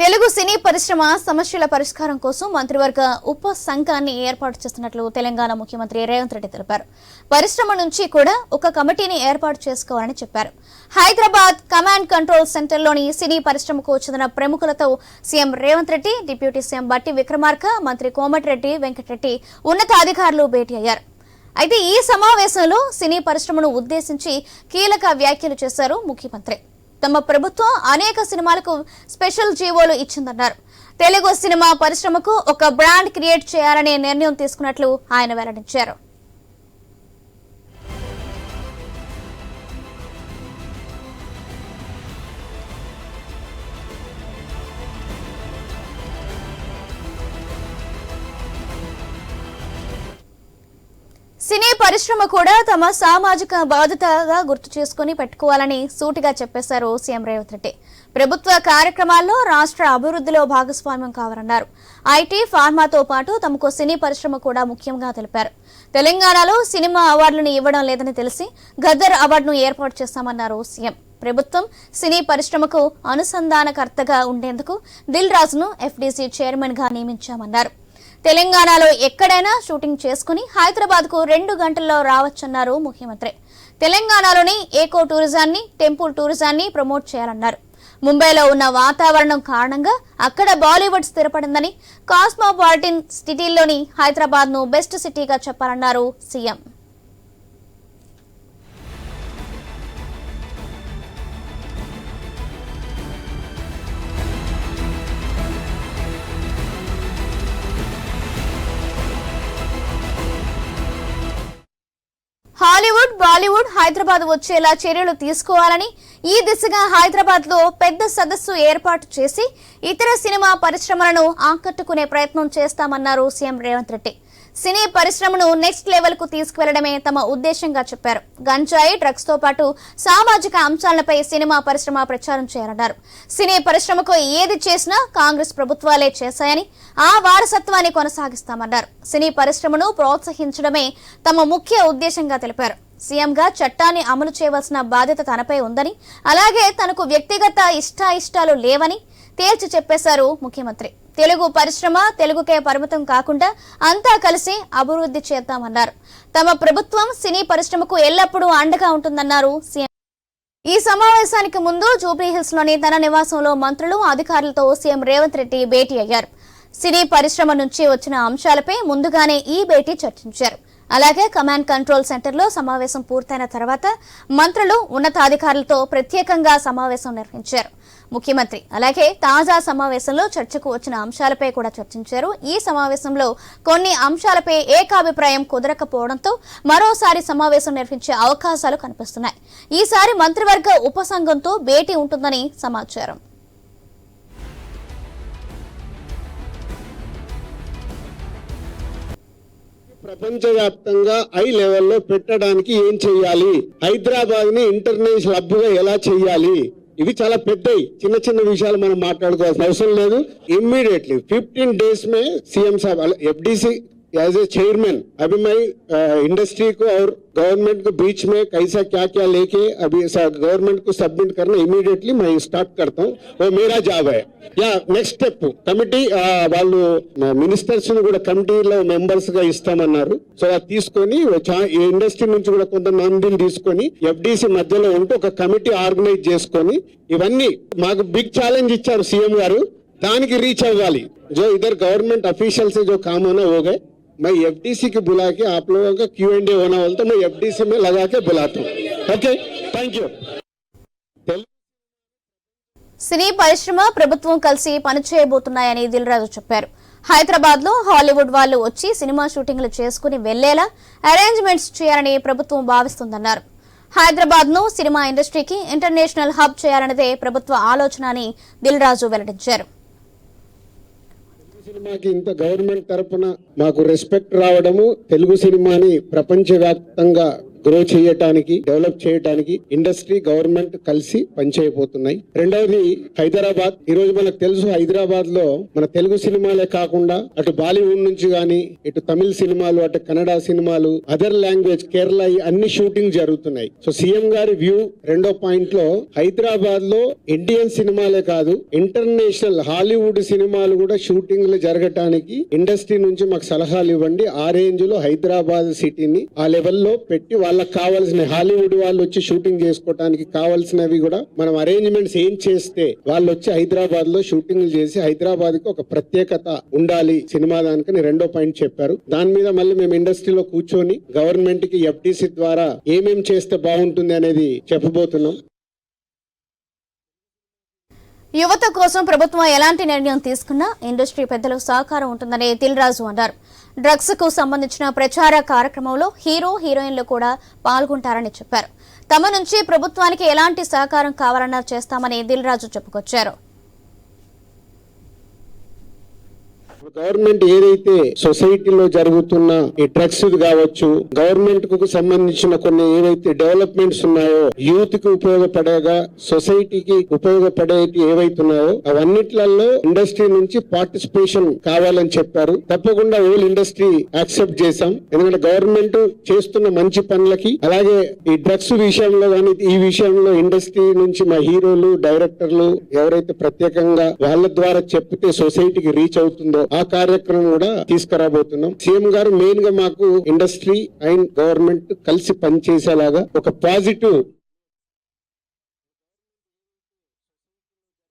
తెలుగు సినీ పరిశ్రమ సమస్యల పరిష్కారం కోసం మంత్రివర్గ ఉప సంఘాన్ని ఏర్పాటు చేస్తున్నట్లు తెలంగాణ ముఖ్యమంత్రి రేవంత్ రెడ్డి తెలిపారు. పరిశ్రమ నుంచి కూడా ఒక కమిటీని ఏర్పాటు చేసుకోవాలని చెప్పారు. హైదరాబాద్ కమాండ్ కంట్రోల్ సెంటర్లోని సినీ పరిశ్రమకు చెందిన ప్రముఖులతో CM Revanth Reddy deputy CM Bhatti Vikramarka మంత్రి కోమటిరెడ్డి వెంకటరెడ్డి ఉన్నతాధికారులు భేటీ అయ్యారు. అయితే ఈ సమావేశంలో సినీ పరిశ్రమను ఉద్దేశించి కీలక వ్యాఖ్యలు చేశారు ముఖ్యమంత్రి. తమ ప్రభుత్వం అనేక సినిమాలకు స్పెషల్ జీవోలు ఇచ్చిందన్నారు. తెలుగు సినిమా పరిశ్రమకు ఒక బ్రాండ్ క్రియేట్ చేయాలనే నిర్ణయం తీసుకున్నట్లు ఆయన వెల్లడించారు. పరిశ్రమ కూడా తమ సామాజిక బాధ్యతగా గుర్తు చేసుకుని పెట్టుకోవాలని సూటిగా చెప్పేశారు సీఎం రేవంత్ రెడ్డి. ప్రభుత్వ కార్యక్రమాల్లో రాష్ట్ర అభివృద్ధిలో భాగస్వామ్యం కావాలన్నారు. ఐటీ ఫార్మాతో పాటు తమకు సినీ పరిశ్రమ కూడా ముఖ్యంగా తెలిపారు. తెలంగాణలో సినిమా అవార్డులను ఇవ్వడం లేదని తెలిసి గద్దర్ అవార్డును ఏర్పాటు చేస్తామన్నారు సీఎం. ప్రభుత్వం సినీ పరిశ్రమకు అనుసంధానకర్తగా ఉండేందుకు దిల్ రాజును ఎఫ్డీసీ చైర్మన్గా నియమించామన్నారు. తెలంగాణలో ఎక్కడైనా షూటింగ్ చేసుకుని హైదరాబాద్కు రెండు గంటల్లో రావచ్చన్నారు ముఖ్యమంత్రి. తెలంగాణలోని ఏకో టూరిజాన్ని టెంపుల్ టూరిజాన్ని ప్రమోట్ చేయాలన్నారు. ముంబైలో ఉన్న వాతావరణం కారణంగా అక్కడ బాలీవుడ్ స్థిరపడిందని కాస్మోపాలిటన్ సిటీల్లోని హైదరాబాద్ను బెస్ట్ సిటీగా చెప్పాలన్నారు సీఎం. హాలీవుడ్ బాలీవుడ్ హైదరాబాద్ వచ్చేలా చర్యలు తీసుకోవాలని ఈ దిశగా హైదరాబాద్లో పెద్ద సదస్సు ఏర్పాటు చేసి ఇతర సినిమా పరిశ్రమలను ఆకట్టుకునే ప్రయత్నం చేస్తామన్నారు సీఎం రేవంత్ రెడ్డి. సినీ పరిశ్రమను నెక్స్ట్ లెవెల్కు తీసుకువెళ్ళడమే తమ ఉద్దేశంగా చెప్పారు. గంజాయి డ్రగ్స్తో పాటు సామాజిక అంశాలపై సినిమా పరిశ్రమ ప్రచారం చేయాలన్నారు సినీ పరిశ్రమకు ఏది చేసినా కాంగ్రెస్ ప్రభుత్వాలే చేశాయని ఆ వారసత్వాన్ని కొనసాగిస్తామన్నారు. సినీ పరిశ్రమను ప్రోత్సహించడమే తమ ముఖ్య ఉద్దేశంగా తెలిపారు. సీఎంగా చట్టాన్ని అమలు చేయవలసిన బాధ్యత తనపై ఉందని అలాగే తనకు వ్యక్తిగత ఇష్టాయిష్టాలు లేవని తేల్చి చెప్పేశారు ముఖ్యమంత్రి. తెలుగు పరిశ్రమ తెలుగుకే పరిమితం కాకుండా అంతా కలిసి అభివృద్ధి చేద్దామన్నారు. తమ ప్రభుత్వం సినీ పరిశ్రమకు ఎల్లప్పుడూ అండగా ఉంటుందన్నారు సీఎం. ఈ సమావేశానికి ముందు జూబ్లీహిల్స్లోని తన నివాసంలో మంత్రులు అధికారులతో సీఎం రేవంత్ రెడ్డి భేటీ అయ్యారు. సినీ పరిశ్రమ నుంచి వచ్చిన అంశాలపై ముందుగానే ఈ భేటీ చర్చించారు. అలాగే కమాండ్ కంట్రోల్ సెంటర్లో సమావేశం పూర్తయిన తర్వాత మంత్రులు ఉన్నతాధికారులతో ప్రత్యేకంగా సమావేశం నిర్వహించారు. ముఖ్యమంత్రి. అలాగే తాజా సమావేశంలో చర్చకు వచ్చిన అంశాలపై కూడా చర్చించారు. ఈ సమావేశంలో కొన్ని అంశాలపై ఏకాభిప్రాయం కుదరకపోవడంతో మరోసారి సమావేశం నిర్వహించే అవకాశాలు కనిపిస్తున్నాయి. ఈసారి మంత్రివర్గ ఉపసంఘంతో భేటీ ఉంటుందని సమాచారం. ప్రపంచవ్యాప్తంగా హై లెవెల్లో పెట్టడానికి ఏం చేయాలి? హైదరాబాద్ని ఇంటర్నేషనల్ హబ్గా ఎలా చేయాలి? ఇవి చాలా పెద్దవి చిన్న చిన్న విషయాలు మనం మాట్లాడుకోవాల్సిన అవసరం లేదు. ఇమ్మీడియట్లీ ఫిఫ్టీన్ డేస్ మే సీఎం సాబ్ ఎఫ్డీసీ एज ए चेयरमैन अभी मैं इंडस्ट्री को और गवर्नमेंट को बीच में कैसा क्या क्या लेके अभी गवर्नमेंट को सबमिट करना इमीडिएटली मैं स्टार्ट करता हूँ वो मेरा జాబ్ है యా నెక్స్ట్ స్టెప్ కమిటీ వాళ్ళు మినిస్టర్స్ ని కూడా కమిటీలో మెంబర్స్ గా ఇస్తామన్నారు సో అది తీసుకొని చా- ఈ ఇండస్ట్రీ నుంచి కూడా కొంత మందిని తీసుకొని ఎఫ్డిసి మధ్యలో ఉంటూ ఒక కమిటీ ఆర్గనైజ్ చేసుకొని ఇవన్నీ మాకు బిగ్ ఛాలెంజ్ ఇచ్చారు సీఎం గారు దానికి రీచ్ అవ్వాలి जो इधर गवर्नमेंट ऑफिशियल से जो काम होना हो गए मैं एफडीसी की बुला के आप लोगों का क्यू एंड होना बोलता तो मैं एफडीसी में लगा के बुलाता हूँ ओके थैंक यू సినీ పరిశ్రమ ప్రభుత్వం కలిసి పనిచేయబోతున్నాయని దిల్రాజు చెప్పారు హైదరాబాద్ లో హాలీవుడ్ వాళ్ళు వచ్చి సినిమా షూటింగ్లు చేసుకుని వెళ్లేలా అరేంజ్మెంట్స్ చేయాలని ప్రభుత్వం భావిస్తుందన్నారు హైదరాబాద్ ను సినిమా ఇండస్ట్రీకి ఇంటర్నేషనల్ హబ్ చేయాలన్నదే ప్రభుత్వ ఆలోచన అని దిల్రాజు వెల్లడించారు సినిమాకి ఇంత గవర్నమెంట్ తరపున మాకు రెస్పెక్ట్ రావడము తెలుగు సినిమాని ప్రపంచవ్యాప్తంగా గ్రో చేయటానికి డెవలప్ చేయటానికి ఇండస్ట్రీ గవర్నమెంట్ కలిసి పనిచేయబోతున్నాయి. రెండవది హైదరాబాద్. ఈ రోజు మనకు తెలుసు హైదరాబాద్లో మన తెలుగు సినిమాలే కాకుండా అటు బాలీవుడ్ నుంచి గాని ఇటు తమిళ సినిమాలు అటు కన్నడ సినిమాలు అదర్ లాంగ్వేజ్ కేరళ అన్ని షూటింగ్ జరుగుతున్నాయి. సో సీఎం గారి వ్యూ రెండో పాయింట్లో హైదరాబాద్లో ఇండియన్ సినిమాలే కాదు ఇంటర్నేషనల్ హాలీవుడ్ సినిమాలు కూడా షూటింగ్లు జరగటానికి ఇండస్ట్రీ నుంచి మాకు సలహాలు ఇవ్వండి. ఆ రేంజ్లో హైదరాబాద్ సిటీని ఆ లెవెల్లో పెట్టి వాళ్ళకి కావాల్సిన హాలీవుడ్ వాళ్ళు వచ్చి షూటింగ్ చేసుకోవడానికి కావాల్సినవి కూడా మనం అరేంజ్మెంట్స్ ఏం చేస్తే వాళ్ళు వచ్చి హైదరాబాద్లో షూటింగ్లు చేసి హైదరాబాద్కి ఒక ప్రత్యేకత ఉండాలి సినిమా దానికని రెండో పాయింట్ చెప్పారు. దాని మీద మళ్ళీ మేము ఇండస్ట్రీలో కూర్చొని గవర్నమెంట్కి ఎఫ్టీసీ ద్వారా ఏమేం చేస్తే బాగుంటుంది అనేది చెప్పబోతున్నాం. యువత కోసం ప్రభుత్వం ఎలాంటి నిర్ణయం తీసుకున్నా ఇండస్ట్రీ పెద్దలకు సహకారం ఉంటుందని దిల్ రాజు అన్నారు. డ్రగ్స్కు సంబంధించిన ప్రచార కార్యక్రమంలో హీరో హీరోయిన్లు కూడా పాల్గొంటారని చెప్పారు. తమ నుంచి ప్రభుత్వానికి ఎలాంటి సహకారం కావాలన్నా చేస్తామని దిల్ రాజు చెప్పుకొచ్చారు. గవర్నమెంట్ ఏదైతే సొసైటీలో జరుగుతున్న ఈ డ్రగ్స్ కావచ్చు గవర్నమెంట్కు సంబంధించిన కొన్ని ఏవైతే డెవలప్మెంట్స్ ఉన్నాయో యూత్కి ఉపయోగపడేగా సొసైటీకి ఏవైతే ఏవైతున్నాయో అవన్నిట్లలో ఇండస్ట్రీ నుంచి పార్టిసిపేషన్ కావాలని చెప్పారు. తప్పకుండా ఓల్ ఇండస్ట్రీ యాక్సెప్ట్ చేశాం. ఎందుకంటే గవర్నమెంట్ చేస్తున్న మంచి పనులకి అలాగే ఈ డ్రగ్స్ విషయంలో కానీ ఈ విషయంలో ఇండస్ట్రీ నుంచి మా హీరోలు డైరెక్టర్లు ఎవరైతే ప్రత్యేకంగా వాళ్ళ ద్వారా చెప్తే సొసైటీకి రీచ్ అవుతుందో ఆ కార్యక్రమం కూడా తీసుకురాబోతున్నాం. సీఎం గారు మెయిన్గా మాకు ఇండస్ట్రీ అండ్ గవర్నమెంట్ కలిసి పనిచేసేలాగా ఒక పాజిటివ్